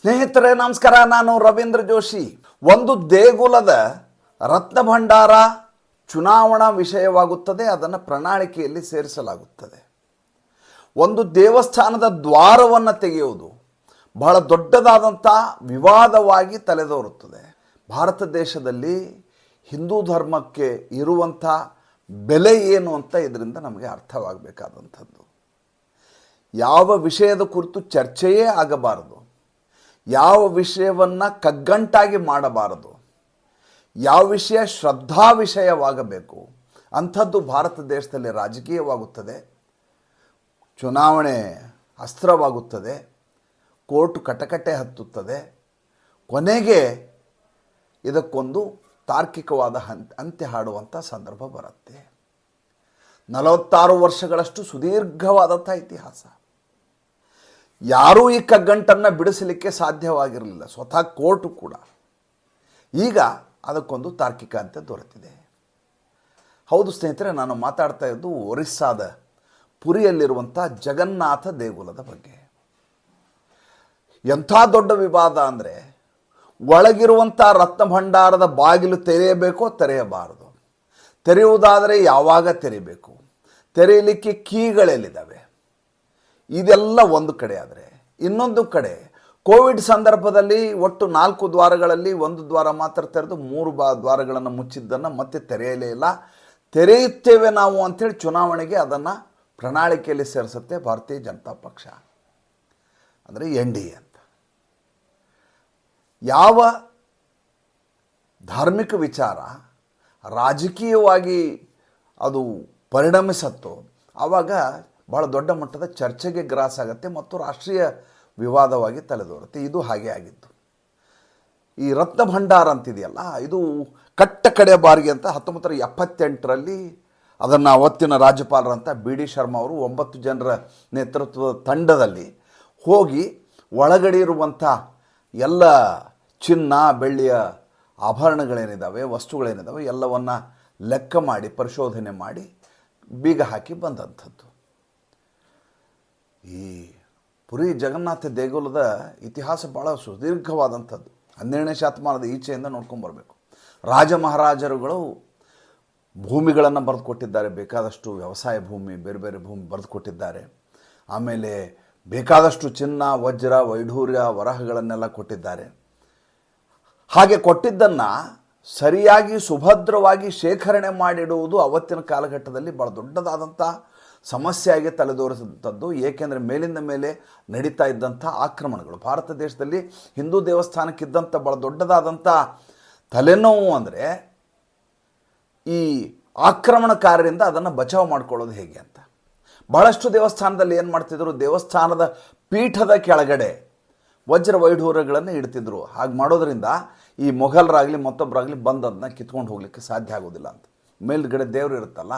ಸ್ನೇಹಿತರೆ, ನಮಸ್ಕಾರ. ನಾನು ರವೀಂದ್ರ ಜೋಶಿ. ಒಂದು ದೇಗುಲದ ರತ್ನ ಭಂಡಾರ ಚುನಾವಣಾ ವಿಷಯವಾಗುತ್ತದೆ, ಅದನ್ನು ಪ್ರಣಾಳಿಕೆಯಲ್ಲಿ ಸೇರಿಸಲಾಗುತ್ತದೆ. ಒಂದು ದೇವಸ್ಥಾನದ ದ್ವಾರವನ್ನು ತೆಗೆಯುವುದು ಬಹಳ ದೊಡ್ಡದಾದಂಥ ವಿವಾದವಾಗಿ ತಲೆದೋರುತ್ತದೆ. ಭಾರತ ದೇಶದಲ್ಲಿ ಹಿಂದೂ ಧರ್ಮಕ್ಕೆ ಇರುವಂಥ ಬೆಲೆ ಏನು ಅಂತ ಇದರಿಂದ ನಮಗೆ ಅರ್ಥವಾಗಬೇಕಾದಂಥದ್ದು. ಯಾವ ವಿಷಯದ ಕುರಿತು ಚರ್ಚೆಯೇ ಆಗಬಾರದು. ಯಾವ ವಿಷಯವನ್ನು ಕಗ್ಗಂಟಾಗಿ ಮಾಡಬಾರದು. ಯಾವ ವಿಷಯ ಶ್ರದ್ಧಾ ವಿಷಯವಾಗಬೇಕು. ಅಂಥದ್ದು ಭಾರತ ದೇಶದಲ್ಲಿ ರಾಜಕೀಯವಾಗುತ್ತದೆ. ಚುನಾವಣೆ ಅಸ್ತ್ರವಾಗುತ್ತದೆ. ಕೋರ್ಟ್ ಕಟಕಟೆ ಹತ್ತುತ್ತದೆ. ಕೊನೆಗೆ ಇದಕ್ಕೊಂದು ತಾರ್ಕಿಕವಾದ ಅಂತ್ಯ ಹಾಡುವಂಥ ಸಂದರ್ಭ ಬರುತ್ತೆ. ನಲವತ್ತಾರು ವರ್ಷಗಳಷ್ಟು ಸುದೀರ್ಘವಾದಂಥ ಇತಿಹಾಸ. ಯಾರೂ ಈ ಕಗ್ಗಂಟನ್ನು ಬಿಡಿಸಲಿಕ್ಕೆ ಸಾಧ್ಯವಾಗಿರಲಿಲ್ಲ. ಸ್ವತಃ ಕೋರ್ಟು ಕೂಡ. ಈಗ ಅದಕ್ಕೊಂದು ತಾರ್ಕಿಕ ಅಂತ ದೊರೆತಿದೆ. ಹೌದು ಸ್ನೇಹಿತರೆ, ನಾನು ಮಾತಾಡ್ತಾ ಇದ್ದು ಒರಿಸ್ಸಾದ ಪುರಿಯಲ್ಲಿರುವಂಥ ಜಗನ್ನಾಥ ದೇಗುಲದ ಬಗ್ಗೆ. ಎಂಥ ದೊಡ್ಡ ವಿವಾದ ಅಂದರೆ, ಒಳಗಿರುವಂಥ ರತ್ನ ಭಂಡಾರದ ಬಾಗಿಲು ತೆರೆಯಬೇಕೋ ತೆರೆಯಬಾರದು. ತೆರೆಯುವುದಾದರೆ ಯಾವಾಗ ತೆರಿಬೇಕು? ತೆರೆಯಲಿಕ್ಕೆ ಕೀಗಳೆಲ್ಲಿದ್ದಾವೆ? ಇದೆಲ್ಲ ಒಂದು ಕಡೆ ಆದರೆ. ಇನ್ನೊಂದು ಕಡೆ, ಕೋವಿಡ್ ಸಂದರ್ಭದಲ್ಲಿ ಒಟ್ಟು ನಾಲ್ಕು ದ್ವಾರಗಳಲ್ಲಿ ಒಂದು ದ್ವಾರ ಮಾತ್ರ ತೆರೆದು ಮೂರು ಬಾ ದ್ವಾರಗಳನ್ನು ಮುಚ್ಚಿದ್ದನ್ನು ಮತ್ತೆ ತೆರೆಯಲೇ ಇಲ್ಲ. ತೆರೆಯುತ್ತೇವೆ ನಾವು ಅಂಥೇಳಿ ಚುನಾವಣೆಗೆ ಅದನ್ನು ಪ್ರಣಾಳಿಕೆಯಲ್ಲಿ ಸೇರಿಸುತ್ತೆ ಭಾರತೀಯ ಜನತಾ ಪಕ್ಷ. ಅಂದರೆ ಎನ್ ಡಿ ಎ ಅಂತ. ಯಾವ ಧಾರ್ಮಿಕ ವಿಚಾರ ರಾಜಕೀಯವಾಗಿ ಅದು ಪರಿಣಮಿಸತ್ತೋ, ಆವಾಗ ಭಾಳ ದೊಡ್ಡ ಮಟ್ಟದ ಚರ್ಚೆಗೆ ಗ್ರಾಸ್ ಆಗುತ್ತೆ ಮತ್ತು ರಾಷ್ಟ್ರೀಯ ವಿವಾದವಾಗಿ ತಲೆದೋರುತ್ತೆ. ಇದು ಹಾಗೆ ಆಗಿತ್ತು. ಈ ರತ್ನ ಭಂಡಾರ ಅಂತಿದೆಯಲ್ಲ, ಇದು ಕಟ್ಟ ಕಡೆ ಬಾರಿಗೆ ಅಂತ ಹತ್ತೊಂಬತ್ತರ ಎಪ್ಪತ್ತೆಂಟರಲ್ಲಿ ಅದನ್ನು ಅವತ್ತಿನ ರಾಜ್ಯಪಾಲರಂತ ಬಿ ಡಿ ಶರ್ಮಾ ಅವರು ಒಂಬತ್ತು ಜನರ ನೇತೃತ್ವದ ತಂಡದಲ್ಲಿ ಹೋಗಿ ಒಳಗಡೆ ಇರುವಂಥ ಎಲ್ಲ ಚಿನ್ನ, ಬೆಳ್ಳಿಯ ಆಭರಣಗಳೇನಿದ್ದಾವೆ ವಸ್ತುಗಳೇನಿದ್ದಾವೆ ಎಲ್ಲವನ್ನು ಲೆಕ್ಕ ಮಾಡಿ, ಪರಿಶೋಧನೆ ಮಾಡಿ ಬೀಗ ಹಾಕಿ ಬಂದಂಥದ್ದು. ಈ ಪುರಿ ಜಗನ್ನಾಥ ದೇಗುಲದ ಇತಿಹಾಸ ಭಾಳ ಸುದೀರ್ಘವಾದಂಥದ್ದು. ಹನ್ನೆರಡನೇ ಶತಮಾನದ ಈಚೆಯಿಂದ ನೋಡ್ಕೊಂಬರ್ಬೇಕು ರಾಜ ಮಹಾರಾಜರುಗಳು ಭೂಮಿಗಳನ್ನು ಬರೆದುಕೊಟ್ಟಿದ್ದಾರೆ. ಬೇಕಾದಷ್ಟು ವ್ಯವಸಾಯ ಭೂಮಿ, ಬೇರೆ ಬೇರೆ ಭೂಮಿ ಬರೆದು ಕೊಟ್ಟಿದ್ದಾರೆ ಆಮೇಲೆ ಬೇಕಾದಷ್ಟು ಚಿನ್ನ, ವಜ್ರ, ವೈಢೂರ್ಯ ವರಹಗಳನ್ನೆಲ್ಲ ಕೊಟ್ಟಿದ್ದಾರೆ. ಹಾಗೆ ಕೊಟ್ಟಿದ್ದನ್ನು ಸರಿಯಾಗಿ, ಸುಭದ್ರವಾಗಿ ಶೇಖರಣೆ ಮಾಡಿಡುವುದು ಅವತ್ತಿನ ಕಾಲಘಟ್ಟದಲ್ಲಿ ಭಾಳ ದೊಡ್ಡದಾದಂಥ ಸಮಸ್ಯೆಯಾಗಿ ತಲೆದೋರಿಸಿದಂಥದ್ದು, ಏಕೆಂದರೆ ಮೇಲಿಂದ ಮೇಲೆ ನಡೀತಾ ಇದ್ದಂಥ ಆಕ್ರಮಣಗಳು. ಭಾರತ ದೇಶದಲ್ಲಿ ಹಿಂದೂ ದೇವಸ್ಥಾನಕ್ಕಿದ್ದಂಥ ಭಾಳ ದೊಡ್ಡದಾದಂಥ ತಲೆನೋವು ಅಂದರೆ ಈ ಆಕ್ರಮಣಕಾರರಿಂದ ಅದನ್ನು ಬಚಾವ್ ಮಾಡ್ಕೊಳ್ಳೋದು ಹೇಗೆ ಅಂತ. ಬಹಳಷ್ಟು ದೇವಸ್ಥಾನದಲ್ಲಿ ಏನು ಮಾಡ್ತಿದ್ರು, ದೇವಸ್ಥಾನದ ಪೀಠದ ಕೆಳಗಡೆ ವಜ್ರ ವೈಢೂರ್ಯಗಳನ್ನು ಇಡ್ತಿದ್ರು. ಹಾಗೆ ಮಾಡೋದರಿಂದ ಈ ಮೊಘಲರಾಗಲಿ ಮತ್ತೊಬ್ಬರಾಗಲಿ ಬಂದು ಅದನ್ನ ಕಿತ್ಕೊಂಡು ಹೋಗ್ಲಿಕ್ಕೆ ಸಾಧ್ಯ ಆಗೋದಿಲ್ಲ ಅಂತ. ಮೇಲ್ಗಡೆ ದೇವರು ಇರುತ್ತಲ್ಲ,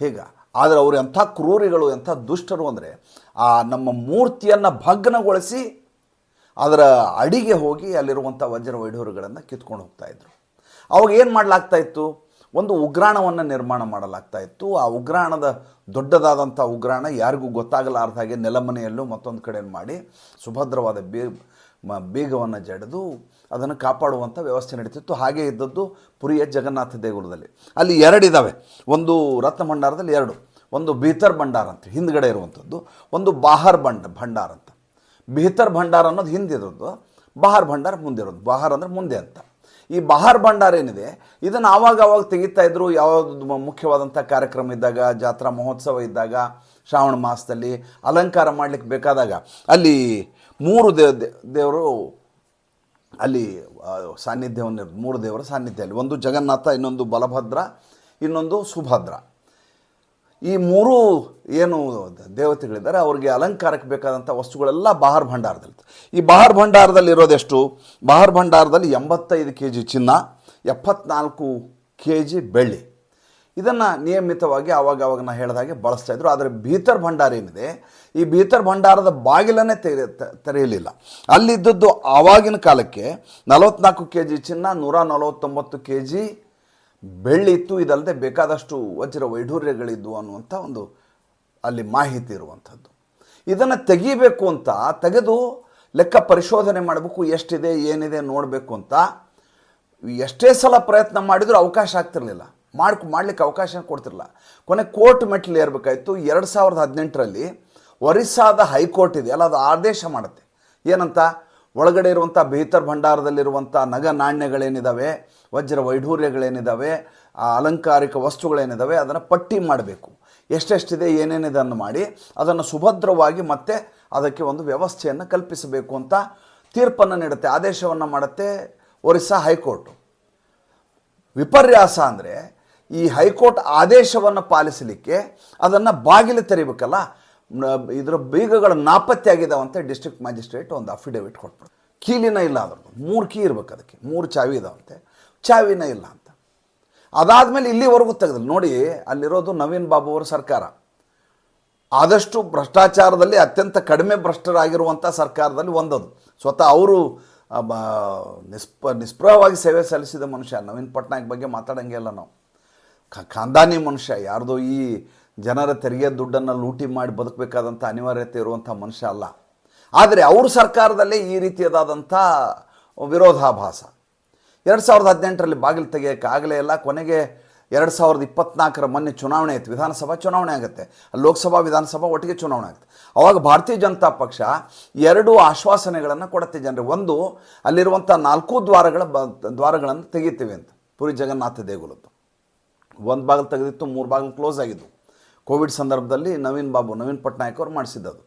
ಹೀಗ? ಆದರೆ ಅವರು ಎಂಥ ಕ್ರೂರಿಗಳು, ಎಂಥ ದುಷ್ಟರು ಅಂದರೆ ಆ ನಮ್ಮ ಮೂರ್ತಿಯನ್ನು ಭಗ್ನಗೊಳಿಸಿ ಅದರ ಅಡಿಗೆ ಹೋಗಿ ಅಲ್ಲಿರುವಂಥ ವಜ್ರ ವೈಢೂರುಗಳನ್ನು ಕಿತ್ಕೊಂಡು ಹೋಗ್ತಾ ಇದ್ರು. ಅವಾಗ ಏನು ಮಾಡಲಾಗ್ತಾ ಇತ್ತು? ಒಂದು ಉಗ್ರಾಣವನ್ನು ನಿರ್ಮಾಣ ಮಾಡಲಾಗ್ತಾ ಇತ್ತು. ಆ ಉಗ್ರಾಣದ ದೊಡ್ಡದಾದಂಥ ಉಗ್ರಾಣ ಯಾರಿಗೂ ಗೊತ್ತಾಗಲಾರ್ದ ಹಾಗೆ ನೆಲಮನೆಯಲ್ಲೂ ಮತ್ತೊಂದು ಕಡೆಯನ್ನು ಮಾಡಿ ಸುಭದ್ರವಾದ ಬೇ ಬೀಗವನ್ನು ಜಡಿದು ಅದನ್ನು ಕಾಪಾಡುವಂಥ ವ್ಯವಸ್ಥೆ ನಡೀತಿತ್ತು. ಹಾಗೆ ಇದ್ದದ್ದು ಪುರಿಯ ಜಗನ್ನಾಥ ದೇಗುಲದಲ್ಲಿ. ಅಲ್ಲಿ ಎರಡಿದ್ದಾವೆ ಒಂದು ರತ್ನ ಭಂಡಾರದಲ್ಲಿ ಎರಡು. ಒಂದು ಬೀತರ್ ಭಂಡಾರ ಅಂತ, ಹಿಂದ್ಗಡೆ ಇರುವಂಥದ್ದು. ಒಂದು ಬಾಹರ್ ಬಂಡ ಭಂಡಾರ ಅಂತ. ಬೀತರ್ ಭಂಡಾರ ಅನ್ನೋದು ಹಿಂದಿರೋದು ಬಹಾರ್ ಭಂಡಾರ ಮುಂದಿರೋದು ಬಹಾರ್ ಅಂದರೆ ಮುಂದೆ ಅಂತ. ಈ ಬಹಾರ್ ಭಂಡಾರ ಏನಿದೆ? ಇದನ್ನು ಆವಾಗ ಆವಾಗ ತೆಗಿತಾ ಇದ್ರು. ಯಾವುದು ಮುಖ್ಯವಾದಂಥ ಕಾರ್ಯಕ್ರಮ ಇದ್ದಾಗ, ಜಾತ್ರಾ ಮಹೋತ್ಸವ ಇದ್ದಾಗ, ಶ್ರಾವಣ ಮಾಸದಲ್ಲಿ ಅಲಂಕಾರ ಮಾಡಲಿಕ್ಕೆ ಬೇಕಾದಾಗ, ಅಲ್ಲಿ ಮೂರು ದೇವ ದೇವರು ಅಲ್ಲಿ ಸಾನ್ನಿಧ್ಯ ಮೂರು ದೇವರ ಸಾನ್ನಿಧ್ಯ ಅಲ್ಲಿ ಒಂದು ಜಗನ್ನಾಥ, ಇನ್ನೊಂದು ಬಲಭದ್ರ, ಇನ್ನೊಂದು ಸುಭದ್ರ. ಈ ಮೂರು ಏನು ದೇವತೆಗಳಿದ್ದಾರೆ, ಅವರಿಗೆ ಅಲಂಕಾರಕ್ಕೆ ಬೇಕಾದಂಥ ವಸ್ತುಗಳೆಲ್ಲ ಬಹಾರ್ ಭಂಡಾರದಲ್ಲಿ ಈ ಬಹಾರ್ ಭಂಡಾರದಲ್ಲಿ ಇರೋದೆಷ್ಟು? ಬಹಾರ್ ಭಂಡಾರದಲ್ಲಿ ಎಂಬತ್ತೈದು ಕೆ ಜಿ ಚಿನ್ನ, ಎಪ್ಪತ್ನಾಲ್ಕು ಕೆ ಜಿ ಬೆಳ್ಳಿ. ಇದನ್ನು ನಿಯಮಿತವಾಗಿ ಆವಾಗ ಆವಾಗ ನಾ ಹೇಳಿದ ಹಾಗೆ ಬಳಸ್ತಾ ಇದ್ರು. ಆದರೆ ಭೀತರ್ ಭಂಡಾರ ಏನಿದೆ, ಈ ಭೀತರ್ ಭಂಡಾರದ ಬಾಗಿಲನ್ನೇ ತೆರೆ ತೆರೆಯಲಿಲ್ಲ. ಅಲ್ಲಿದ್ದದ್ದು ಆವಾಗಿನ ಕಾಲಕ್ಕೆ ನಲವತ್ನಾಲ್ಕು ಕೆ ಜಿ ಚಿನ್ನ, ನೂರ ನಲವತ್ತೊಂಬತ್ತು ಕೆ ಜಿ ಬೆಳ್ಳಿ ಇತ್ತು. ಇದಲ್ಲದೆ ಬೇಕಾದಷ್ಟು ವಜ್ರ ವೈಢೂರ್ಯಗಳಿದ್ವು ಅನ್ನುವಂಥ ಒಂದು ಅಲ್ಲಿ ಮಾಹಿತಿ ಇರುವಂಥದ್ದು. ಇದನ್ನು ತೆಗಿಬೇಕು ಅಂತ, ತೆಗೆದು ಲೆಕ್ಕ ಪರಿಶೋಧನೆ ಮಾಡಬೇಕು, ಎಷ್ಟಿದೆ, ಏನಿದೆ ನೋಡಬೇಕು ಅಂತ ಎಷ್ಟೇ ಸಲ ಪ್ರಯತ್ನ ಮಾಡಿದರೂ ಅವಕಾಶ ಆಗ್ತಿರಲಿಲ್ಲ. ಮಾಡಿ ಮಾಡಲಿಕ್ಕೆ ಅವಕಾಶ ಕೊಡ್ತಿರಲ್ಲ ಕೊನೆ ಕೋರ್ಟ್ ಮೆಟ್ಲು ಏರಬೇಕಾಯ್ತು. ಎರಡು ಸಾವಿರದ ಹದಿನೆಂಟರಲ್ಲಿ ಒರಿಸ್ಸಾದ ಹೈಕೋರ್ಟ್ ಇದೆ. ಅಲ್ಲ ಅದು ಆದೇಶ ಮಾಡುತ್ತೆ. ಏನಂತ? ಒಳಗಡೆ ಇರುವಂಥ ಬೇತರ್ ಭಂಡಾರದಲ್ಲಿರುವಂಥ ನಗ ನಾಣ್ಯಗಳೇನಿದ್ದಾವೆ ವಜ್ರ ವೈಢೂರ್ಯಗಳೇನಿದ್ದಾವೆ ಆ ಅಲಂಕಾರಿಕ ವಸ್ತುಗಳೇನಿದ್ದಾವೆ ಅದನ್ನು ಪಟ್ಟಿ ಮಾಡಬೇಕು. ಎಷ್ಟೆಷ್ಟಿದೆ, ಏನೇನಿದೆ ಅನ್ನು ಮಾಡಿ ಅದನ್ನು ಸುಭದ್ರವಾಗಿ ಮತ್ತೆ ಅದಕ್ಕೆ ಒಂದು ವ್ಯವಸ್ಥೆಯನ್ನು ಕಲ್ಪಿಸಬೇಕು ಅಂತ ತೀರ್ಪನ್ನು ನೀಡುತ್ತೆ. ಆದೇಶವನ್ನು ಮಾಡುತ್ತೆ ಒರಿಸ್ಸಾ ಹೈಕೋರ್ಟು. ವಿಪರ್ಯಾಸ ಅಂದರೆ ಈ ಹೈಕೋರ್ಟ್ ಆದೇಶವನ್ನು ಪಾಲಿಸಲಿಕ್ಕೆ ಅದನ್ನು ಬಾಗಿಲು ತೆರಿಬೇಕಲ್ಲ ಇದರ ಬೀಗಗಳು ನಾಪತ್ತೆ ಆಗಿದಾವಂತೆ ಡಿಸ್ಟ್ರಿಕ್ಟ್ ಮ್ಯಾಜಿಸ್ಟ್ರೇಟ್ ಒಂದು ಅಫಿಡೇವಿಟ್ ಕೊಟ್ಬಿಡ್ತು ಕೀಲಿನ ಇಲ್ಲ ಅದ್ರದ್ದು. ಮೂರು ಕೀ ಇರ್ಬೇಕು ಅದಕ್ಕೆ. ಮೂರು ಚಾವಿ ಇದಾವಂತೆ. ಚಾವಿನ ಇಲ್ಲ ಅಂತ. ಅದಾದಮೇಲೆ ಇಲ್ಲಿವರೆಗೂ ತೆಗೆದ್ ನೋಡಿ, ಅಲ್ಲಿರೋದು ನವೀನ್ ಬಾಬು ಅವರ ಸರ್ಕಾರ. ಆದಷ್ಟು ಭ್ರಷ್ಟಾಚಾರದಲ್ಲಿ ಅತ್ಯಂತ ಕಡಿಮೆ ಭ್ರಷ್ಟರಾಗಿರುವಂಥ ಸರ್ಕಾರದಲ್ಲಿ ಒಂದದು. ಸ್ವತಃ ಅವರು ನಿಸ್ಪ, ನಿಸ್ಪೃಹವಾಗಿ ಸೇವೆ ಸಲ್ಲಿಸಿದ ಮನುಷ್ಯ. ನವೀನ್ ಪಟ್ನಾಯಕ್ ಬಗ್ಗೆ ಮಾತಾಡೋಂಗೆ ಇಲ್ಲ ನಾವು. ಖ- ಖಾನ್ದಾನಿ ಮನುಷ್ಯ, ಯಾರ್ದೋ ಈ ಜನರ ತೆರಿಗೆ ದುಡ್ಡನ್ನು ಲೂಟಿ ಮಾಡಿ ಬದುಕಬೇಕಾದಂಥ ಅನಿವಾರ್ಯತೆ ಇರುವಂಥ ಮನುಷ್ಯ ಅಲ್ಲ. ಆದರೆ ಅವ್ರ ಸರ್ಕಾರದಲ್ಲೇ ಈ ರೀತಿಯಾದಂಥ ವಿರೋಧಾಭಾಸ. ಎರಡು ಸಾವಿರದ ಹದಿನೆಂಟರಲ್ಲಿ ಬಾಗಿಲು ತೆಗೆಯೋಕ್ಕಾಗಲೇ ಇಲ್ಲ, ಕೊನೆಗೆ ಎರಡು ಸಾವಿರದ ಇಪ್ಪತ್ನಾಲ್ಕರ ಮೊನ್ನೆ ಚುನಾವಣೆ ಆಯಿತು, ವಿಧಾನಸಭಾ ಚುನಾವಣೆ ಆಗುತ್ತೆ. ಲೋಕಸಭಾ, ವಿಧಾನಸಭಾ ಒಟ್ಟಿಗೆ ಚುನಾವಣೆ ಆಗುತ್ತೆ ಅವಾಗ ಭಾರತೀಯ ಜನತಾ ಪಕ್ಷ ಎರಡು ಆಶ್ವಾಸನೆಗಳನ್ನು ಕೊಡುತ್ತೆ ಜನರಿಗೆ. ಒಂದು, ಅಲ್ಲಿರುವಂಥ ನಾಲ್ಕು ದ್ವಾರಗಳ ಬ ದ್ವಾರಗಳನ್ನು ತೆಗಿತೀವಿ ಅಂತ. ಪುರಿ ಜಗನ್ನಾಥ ದೇಗುಲದ್ದು. ಒಂದು ಬಾಗಿಲು ತೆಗೆದಿತ್ತು, ಮೂರು ಬಾಗಿಲು ಕ್ಲೋಸ್ ಆಗಿದ್ದು ಕೋವಿಡ್ ಸಂದರ್ಭದಲ್ಲಿ ನವೀನ್ ಬಾಬು, ನವೀನ್ ಪಟ್ನಾಯಕ್ ಅವರು ಮಾಡಿಸಿದ್ದದು.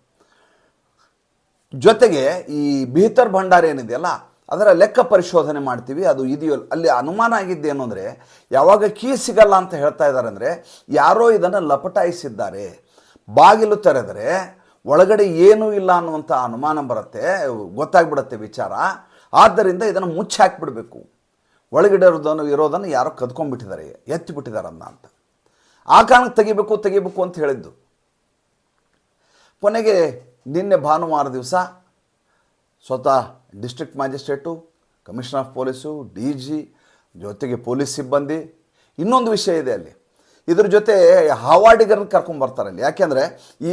ಜೊತೆಗೆ ಈ ಬಿಹಿತರ್ ಭಂಡಾರ ಏನಿದೆಯಲ್ಲ, ಅದರ ಲೆಕ್ಕ ಪರಿಶೋಧನೆ ಮಾಡ್ತೀವಿ. ಅದು ಇದೆಯೋ, ಅಲ್ಲಿ ಅನುಮಾನ ಆಗಿದ್ದೇನು ಅಂದರೆ, ಯಾವಾಗ ಕೀ ಸಿಗಲ್ಲ ಅಂತ ಹೇಳ್ತಾ ಇದ್ದಾರೆ ಅಂದರೆ, ಯಾರೋ ಇದನ್ನು ಲಪಟಾಯಿಸಿದ್ದಾರೆ. ಬಾಗಿಲು ತೆರೆದರೆ ಒಳಗಡೆ ಏನೂ ಇಲ್ಲ ಅನ್ನುವಂಥ ಅನುಮಾನ ಬರುತ್ತೆ, ಗೊತ್ತಾಗ್ಬಿಡುತ್ತೆ ವಿಚಾರ. ಆದ್ದರಿಂದ ಇದನ್ನು ಮುಚ್ಚಿ ಒಳಗಡೆ ಇರೋದನ್ನು ಯಾರೋ ಕದ್ಕೊಂಡ್ಬಿಟ್ಟಿದ್ದಾರೆ, ಎತ್ತಿಬಿಟ್ಟಿದ್ದಾರೆ ಅದನ್ನ ಅಂತ. ಆ ಕಾರಣಕ್ಕೆ ತೆಗಿಬೇಕು ತೆಗಿಬೇಕು ಅಂತ ಹೇಳಿದ್ದು. ಕೊನೆಗೆ ನಿನ್ನೆ ಭಾನುವಾರ ದಿವಸ ಸ್ವತಃ district magistrate, commissioner of police, D G, ಜೊತೆಗೆ ಪೊಲೀಸ್ ಸಿಬ್ಬಂದಿ, ಇನ್ನೊಂದು ವಿಷಯ ಇದೆ ಅಲ್ಲಿ. ಇದ್ರ ಜೊತೆ ಹಾವಾಡಿಗರನ್ನ ಕರ್ಕೊಂಬರ್ತಾರೆ ಅಲ್ಲಿ. ಯಾಕೆಂದರೆ ಈ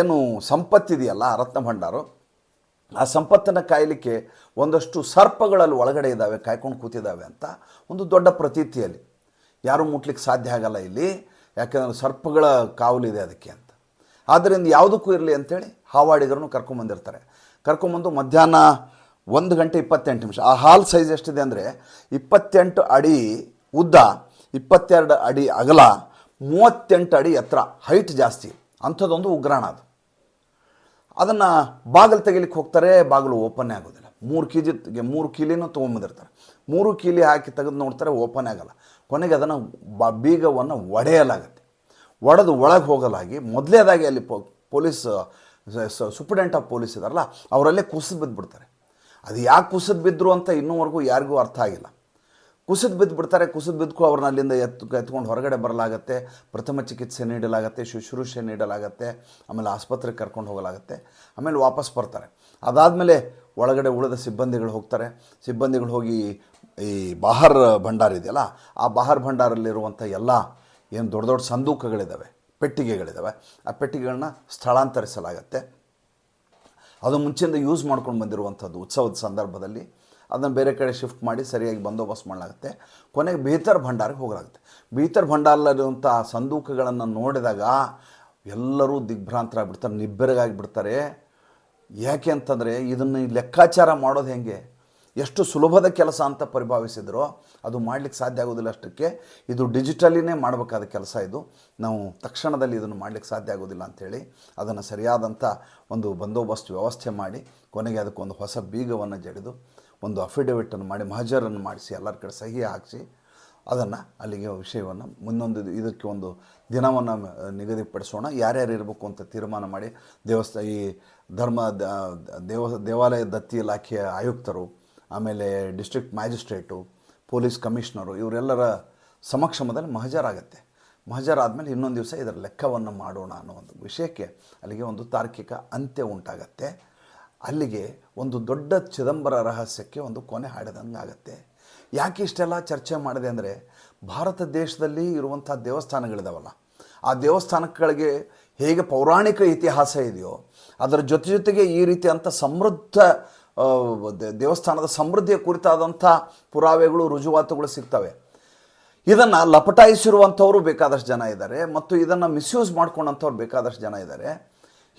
ಏನು ಸಂಪತ್ತಿದೆಯಲ್ಲ, ರತ್ನ ಭಂಡಾರು ಆ ಸಂಪತ್ತನ್ನು ಕಾಯಲಿಕ್ಕೆ ಒಂದಷ್ಟು ಸರ್ಪಗಳಲ್ಲಿ ಒಳಗಡೆ ಇದ್ದಾವೆ, ಕಾಯ್ಕೊಂಡು ಕೂತಿದ್ದಾವೆ ಅಂತ ಒಂದು ದೊಡ್ಡ ಪ್ರತೀತಿಯಲ್ಲಿ. ಯಾರೂ ಮುಟ್ಲಿಕ್ಕೆ ಸಾಧ್ಯ ಆಗಲ್ಲ ಇಲ್ಲಿ. ಯಾಕೆಂದರೆ ಸರ್ಪಗಳ ಕಾವಲಿದೆ ಅದಕ್ಕೆ ಅಂತ. ಆದ್ದರಿಂದ ಯಾವುದಕ್ಕೂ ಇರಲಿ ಅಂತೇಳಿ ಹಾವಾಡಿಗರನ್ನು ಕರ್ಕೊಂಬಂದಿರ್ತಾರೆ ಕರ್ಕೊಂಬಂದು ಮಧ್ಯಾಹ್ನ ಒಂದು ಗಂಟೆ ಇಪ್ಪತ್ತೆಂಟು ನಿಮಿಷ. ಆ ಹಾಲ್ ಸೈಜ್ ಎಷ್ಟಿದೆ ಅಂದರೆ ಇಪ್ಪತ್ತೆಂಟು ಅಡಿ ಉದ್ದ, ಇಪ್ಪತ್ತೆರಡು ಅಡಿ ಅಗಲ, ಮೂವತ್ತೆಂಟು ಅಡಿ ಎತ್ತರ. ಹೈಟ್ ಜಾಸ್ತಿ. ಅಂಥದ್ದೊಂದು ಉಗ್ರಾಣ ಅದು. ಅದನ್ನು ಬಾಗಿಲು ತೆಗಿಲಿಕ್ಕೆ ಹೋಗ್ತಾರೆ, ಬಾಗಿಲು ಓಪನ್ನೇ ಆಗೋದಿಲ್ಲ. ಮೂರು ಕೆ ಜಿ ಮೂರು ಕೀಲಿನೂ ತೊಗೊಂಬಂದಿರ್ತಾರೆ ಮೂರು ಕೀಲಿ ಹಾಕಿ ತೆಗೆದು ನೋಡ್ತಾರೆ ಓಪನ್ ಆಗಲ್ಲ. ಕೊನೆಗೆ ಅದನ್ನು ಬ, ಬೀಗವನ್ನು ಒಡೆಯಲಾಗತ್ತೆ. ಒಡೆದು ಒಳಗೆ ಹೋಗಲಾಗಿ, ಮೊದಲೇದಾಗಿ ಅಲ್ಲಿ ಪೊಲೀಸ್ ಸುಪ್ರಿಂಟೆಂಟ್ ಆಫ್ ಪೊಲೀಸ್ ಇದಾರಲ್ಲ, ಅವರಲ್ಲೇ ಕುಸಿದು ಬಿದ್ದುಬಿಡ್ತಾರೆ ಅದು ಯಾಕೆ ಕುಸಿದು ಬಿದ್ದರು ಅಂತ ಇನ್ನೂವರೆಗೂ ಯಾರಿಗೂ ಅರ್ಥ ಆಗಿಲ್ಲ. ಕುಸಿದು ಬಿದ್ದು ಬಿಡ್ತಾರೆ ಕುಸಿದು ಬಿದ್ದಕ್ಕೂ ಅವ್ರನ್ನ ಅಲ್ಲಿಂದ ಎತ್ತು, ಎತ್ಕೊಂಡು ಹೊರಗಡೆ ಬರಲಾಗತ್ತೆ. ಪ್ರಥಮ ಚಿಕಿತ್ಸೆ ನೀಡಲಾಗತ್ತೆ, ಶುಶ್ರೂಷೆ ನೀಡಲಾಗತ್ತೆ, ಆಮೇಲೆ ಆಸ್ಪತ್ರೆಗೆ ಕರ್ಕೊಂಡು ಹೋಗಲಾಗತ್ತೆ. ಆಮೇಲೆ ವಾಪಸ್ ಬರ್ತಾರೆ. ಅದಾದಮೇಲೆ ಒಳಗಡೆ ಉಳಿದ ಸಿಬ್ಬಂದಿಗಳು ಹೋಗ್ತಾರೆ. ಸಿಬ್ಬಂದಿಗಳು ಹೋಗಿ ಈ ಬಾಹರ್ ಭಂಡಾರ ಇದೆಯಲ್ಲ, ಆ ಬಾಹರ್ ಭಂಡಾರಲ್ಲಿರುವಂಥ ಎಲ್ಲ ಏನು ದೊಡ್ಡ ದೊಡ್ಡ ಸಂದೂಕಗಳಿದ್ದಾವೆ ಪೆಟ್ಟಿಗೆಗಳಿದ್ದಾವೆ ಆ ಪೆಟ್ಟಿಗೆಗಳನ್ನ ಸ್ಥಳಾಂತರಿಸಲಾಗತ್ತೆ. ಅದು ಮುಂಚೆಯಿಂದ ಯೂಸ್ ಮಾಡ್ಕೊಂಡು ಬಂದಿರುವಂಥದ್ದು ಉತ್ಸವದ ಸಂದರ್ಭದಲ್ಲಿ. ಅದನ್ನು ಬೇರೆ ಕಡೆ ಶಿಫ್ಟ್ ಮಾಡಿ ಸರಿಯಾಗಿ ಬಂದೋಬಸ್ತ್ ಮಾಡಲಾಗುತ್ತೆ. ಕೊನೆಗೆ ಬೀತರ್ ಭಂಡಾರಕ್ಕೆ ಹೋಗಲಾಗುತ್ತೆ. ಬೀತರ್ ಭಂಡಾರಲ್ಲಿರುವಂಥ ಸಂದೂಕಗಳನ್ನು ನೋಡಿದಾಗ ಎಲ್ಲರೂ ದಿಗ್ಭ್ರಾಂತರಾಗ್ಬಿಡ್ತಾರೆ ನಿಬ್ಬೆರಗಾಗಿ ಬಿಡ್ತಾರೆ ಯಾಕೆ ಅಂತಂದರೆ ಇದನ್ನು ಲೆಕ್ಕಾಚಾರ ಮಾಡೋದು ಹೆಂಗೆ? ಎಷ್ಟು ಸುಲಭದ ಕೆಲಸ ಅಂತ ಪರಿಭಾವಿಸಿದ್ರೋ ಅದು ಮಾಡಲಿಕ್ಕೆ ಸಾಧ್ಯ ಆಗೋದಿಲ್ಲ ಅಷ್ಟಕ್ಕೆ. ಇದು ಡಿಜಿಟಲಿನೇ ಮಾಡಬೇಕಾದ ಕೆಲಸ ಇದು. ನಾವು ತಕ್ಷಣದಲ್ಲಿ ಇದನ್ನು ಮಾಡಲಿಕ್ಕೆ ಸಾಧ್ಯ ಆಗೋದಿಲ್ಲ ಅಂಥೇಳಿ ಅದನ್ನು ಸರಿಯಾದಂಥ ಒಂದು ಬಂದೋಬಸ್ತ್ ವ್ಯವಸ್ಥೆ ಮಾಡಿ, ಕೊನೆಗೆ ಅದಕ್ಕೊಂದು ಹೊಸ ಬೀಗವನ್ನು ಜಡಿದು, ಒಂದು ಅಫಿಡವಿಟನ್ನು ಮಾಡಿ, ಮಹಜರನ್ನು ಮಾಡಿಸಿ, ಎಲ್ಲರ ಕಡೆ ಸಹಿ ಹಾಕಿಸಿ, ಅದನ್ನು ಅಲ್ಲಿಗೆ ವಿಷಯವನ್ನು ಮುಂದೊಂದು ಇದು- ಇದಕ್ಕೆ ಒಂದು ದಿನವನ್ನು ನಿಗದಿಪಡಿಸೋಣ. ಯಾರ್ಯಾರು ಇರಬೇಕು ಅಂತ ತೀರ್ಮಾನ ಮಾಡಿ ದೇವಸ್ಥ ಈ ಧರ್ಮ ದೇವ, ದೇವಾಲಯ ದತ್ತಿ ಇಲಾಖೆಯ ಆಯುಕ್ತರು ಆಮೇಲೆ ಡಿಸ್ಟ್ರಿಕ್ಟ್ ಮ್ಯಾಜಿಸ್ಟ್ರೇಟು, ಪೊಲೀಸ್ ಕಮಿಷನರು ಇವರೆಲ್ಲರ ಸಮಕ್ಷಮದಲ್ಲಿ ಮಹಜರಾಗತ್ತೆ. ಮಹಜರಾದಮೇಲೆ ಇನ್ನೊಂದು ದಿವಸ ಇದರ ಲೆಕ್ಕವನ್ನು ಮಾಡೋಣ ಅನ್ನೋ ಒಂದು ವಿಷಯಕ್ಕೆ ಅಲ್ಲಿಗೆ ಒಂದು ತಾರ್ಕಿಕ ಅಂತ್ಯ ಉಂಟಾಗತ್ತೆ. ಅಲ್ಲಿಗೆ ಒಂದು ದೊಡ್ಡ ಚಿದಂಬರ ರಹಸ್ಯಕ್ಕೆ ಒಂದು ಕೊನೆ ಹಾಡಿದಂಗೆ ಆಗುತ್ತೆ ಯಾಕೆ ಇಷ್ಟೆಲ್ಲ ಚರ್ಚೆ ಮಾಡಿದೆ ಅಂದರೆ ಭಾರತ ದೇಶದಲ್ಲಿ ಇರುವಂಥ ದೇವಸ್ಥಾನಗಳಿದಾವಲ್ಲ, ಆ ದೇವಸ್ಥಾನಗಳಿಗೆ ಹೇಗೆ ಪೌರಾಣಿಕ ಇತಿಹಾಸ ಇದೆಯೋ, ಅದರ ಜೊತೆ ಜೊತೆಗೆ ಈ ರೀತಿಯಂಥ ಸಮೃದ್ಧ ದೇವಸ್ಥಾನದ ಸಮೃದ್ಧಿಯ ಕುರಿತಾದಂಥ ಪುರಾವೆಗಳು, ರುಜುವಾತುಗಳು ಸಿಗ್ತವೆ. ಇದನ್ನು ಲಪಟಾಯಿಸಿರುವಂಥವರು ಬೇಕಾದಷ್ಟು ಜನ ಇದ್ದಾರೆ ಮತ್ತು ಇದನ್ನು ಮಿಸ್ಯೂಸ್ ಮಾಡ್ಕೊಂಡಂಥವ್ರು ಬೇಕಾದಷ್ಟು ಜನ ಇದ್ದಾರೆ.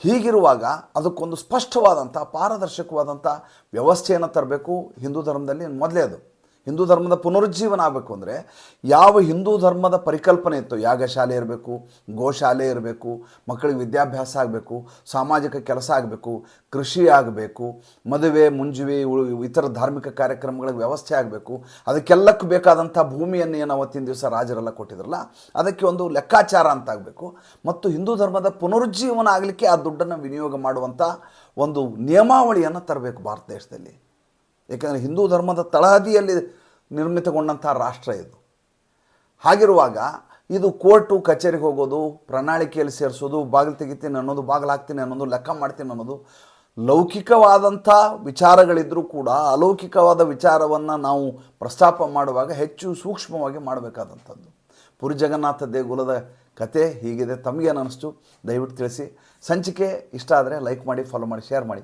ಹೀಗಿರುವಾಗ ಅದಕ್ಕೊಂದು ಸ್ಪಷ್ಟವಾದಂಥ, ಪಾರದರ್ಶಕವಾದಂಥ ವ್ಯವಸ್ಥೆಯನ್ನು ತರಬೇಕು ಹಿಂದೂ ಧರ್ಮದಲ್ಲಿ ಮೊದಲೇ ಅದು ಹಿಂದೂ ಧರ್ಮದ ಪುನರುಜ್ಜೀವನ ಆಗಬೇಕು ಅಂದರೆ ಯಾವ ಹಿಂದೂ ಧರ್ಮದ ಪರಿಕಲ್ಪನೆ ಇತ್ತು? ಯಾಗಶಾಲೆ ಇರಬೇಕು, ಗೋಶಾಲೆ ಇರಬೇಕು, ಮಕ್ಕಳಿಗೆ ವಿದ್ಯಾಭ್ಯಾಸ ಆಗಬೇಕು, ಸಾಮಾಜಿಕ ಕೆಲಸ ಆಗಬೇಕು, ಕೃಷಿ ಆಗಬೇಕು, ಮದುವೆ, ಮುಂಜುವೆ ಇತರ ಧಾರ್ಮಿಕ ಕಾರ್ಯಕ್ರಮಗಳಿಗೆ ವ್ಯವಸ್ಥೆ ಆಗಬೇಕು. ಅದಕ್ಕೆಲ್ಲಕ್ಕೂ ಬೇಕಾದಂಥ ಭೂಮಿಯನ್ನು ಏನು ಅವತ್ತಿನ ದಿವಸ ರಾಜರೆಲ್ಲ ಕೊಟ್ಟಿದ್ರಲ್ಲ, ಅದಕ್ಕೆ ಒಂದು ಲೆಕ್ಕಾಚಾರ ಅಂತ ಆಗಬೇಕು. ಮತ್ತು ಹಿಂದೂ ಧರ್ಮದ ಪುನರುಜ್ಜೀವನ ಆಗಲಿಕ್ಕೆ ಆ ದುಡ್ಡನ್ನು ವಿನಿಯೋಗ ಮಾಡುವಂಥ ಒಂದು ನಿಯಮಾವಳಿಯನ್ನು ತರಬೇಕು ಭಾರತ ದೇಶದಲ್ಲಿ. ಏಕೆಂದರೆ ಹಿಂದೂ ಧರ್ಮದ ತಳಹದಿಯಲ್ಲಿ ನಿರ್ಮಿತಗೊಂಡಂಥ ರಾಷ್ಟ್ರ ಇದು. ಹಾಗಿರುವಾಗ ಇದು ಕೋರ್ಟು ಕಚೇರಿಗೆ ಹೋಗೋದು, ಪ್ರಣಾಳಿಕೆಯಲ್ಲಿ ಸೇರಿಸೋದು, ಬಾಗಿಲು ತೆಗಿತೀನಿ ಅನ್ನೋದು, ಬಾಗಿಲು ಹಾಕ್ತೀನಿ ಅನ್ನೋದು, ಲೆಕ್ಕ ಮಾಡ್ತೀನಿ ಅನ್ನೋದು, ಲೌಕಿಕವಾದಂಥ ವಿಚಾರಗಳಿದ್ದರೂ ಕೂಡ ಅಲೌಕಿಕವಾದ ವಿಚಾರವನ್ನು ನಾವು ಪ್ರಸ್ತಾಪ ಮಾಡುವಾಗ ಹೆಚ್ಚು ಸೂಕ್ಷ್ಮವಾಗಿ ಮಾಡಬೇಕಾದಂಥದ್ದು. ಪುರಿ ಜಗನ್ನಾಥ ದೇಗುಲದ ಕತೆ ಹೀಗಿದೆ. ತಮಗೇನು ಅನ್ನಿಸ್ತು ದಯವಿಟ್ಟು ತಿಳಿಸಿ. ಸಂಚಿಕೆ ಇಷ್ಟ ಆದರೆ ಲೈಕ್ ಮಾಡಿ ಫಾಲೋ ಮಾಡಿ ಶೇರ್ ಮಾಡಿ.